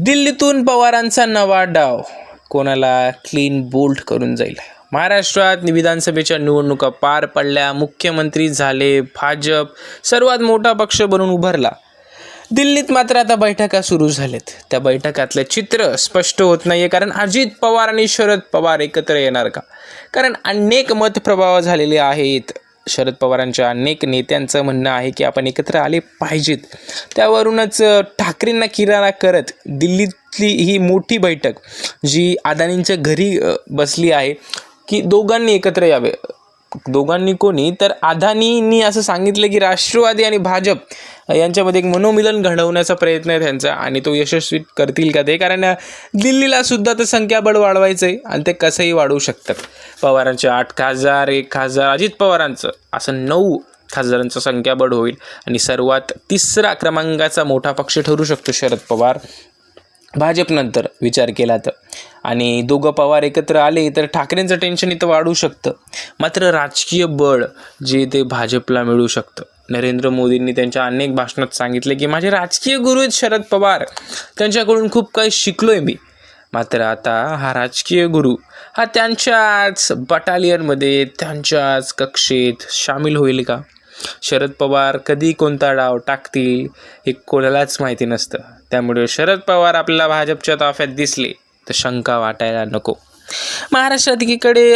दिल्लीतून पवारांचा नवा डाव. कोणाला क्लीन बोल्ट करून जाईल? महाराष्ट्रात विधानसभेच्या निवडणुका पार पडल्या. मुख्यमंत्री झाले भाजप. सर्वात मोठा पक्ष बनून उभारला. दिल्लीत मात्र आता बैठका सुरू झाल्यात त्या बैठकातलं चित्र स्पष्ट होत नाही आहे कारण अजित पवार आणि शरद पवार एकत्र येणार का? कारण अनेक मतप्रभाव झालेले आहेत. शरद पवारांच्या अनेक नेत्यांचं म्हणणं आहे की आपण एकत्र आले पाहिजेत. त्यावरूनच ठाकरेंना किराणा करत दिल्लीतली ही मोठी बैठक जी अदानींच्या घरी बसली आहे की दोघांनी एकत्र यावे. दोघांनी कोणी? तर अदानींनी असं सांगितलं की राष्ट्रवादी आणि भाजप यांच्यामध्ये एक मनोमिलन घडवण्याचा प्रयत्न आहे त्यांचा आणि तो यशस्वी करतील का ते? कारण दिल्लीला सुद्धा तर संख्याबळ वाढवायचं आहे आणि ते कसंही वाढवू शकतात. पवारांचे आठ खासदार एक खासदार अजित पवारांचं असं नऊ खासदारांचं संख्याबळ होईल आणि सर्वात तिसरा क्रमांकाचा मोठा पक्ष ठरू शकतो शरद पवार. भाजपनंतर विचार केला तर. आणि दोघं पवार एकत्र आले तर ठाकरेंचं टेन्शन इथं वाढू शकतं. मात्र राजकीय बळ जे ते भाजपला मिळू शकतं. नरेंद्र मोदींनी त्यांच्या अनेक भाषणात सांगितले की माझे राजकीय गुरु आहेत शरद पवार. त्यांच्याकडून खूप काही शिकलो आहे मी. मात्र आता हा राजकीय गुरु हा त्यांच्याच बटालियनमध्ये त्यांच्याच कक्षेत सामील होईल का? शरद पवार कधी कोणता डाव टाकतील हे कोणालाच माहिती नसतं. त्यामुळे शरद पवार आपल्याला भाजपच्या ताफ्यात दिसले. तर शंका वाटायला नको. महाराष्ट्रात एकीकडे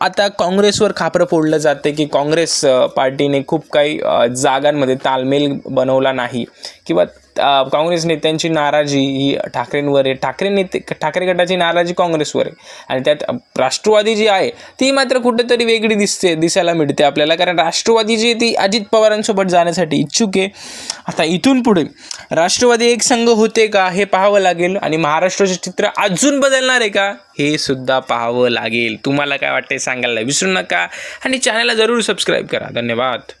आता काँग्रेसवर खापरं फोडलं जाते की काँग्रेस पार्टीने खूप काही जागांमध्ये तालमेल बनवला नाही किंवा काँग्रेस नेत्यांची नाराजी ही ठाकरेंवर आहे. ठाकरे नेते ठाकरे गटाची नाराजी काँग्रेसवर आहे. आणि त्यात राष्ट्रवादी जी आहे ती मात्र कुठेतरी वेगळी दिसते दिसायला मिळते आपल्याला. कारण राष्ट्रवादी जी ती अजित पवारांसोबत जाण्यासाठी इच्छुक आहे. आता इथून पुढे राष्ट्रवादी एक संघ होते का हे पाहावं लागेल. आणि महाराष्ट्राचे चित्र अजून बदलणार आहे का हे सुद्धा पाहावं लागेल. तुम्हाला काय वाटते सांगायला विसरू नका. आणि चॅनलला जरूर सबस्क्राईब करा. धन्यवाद.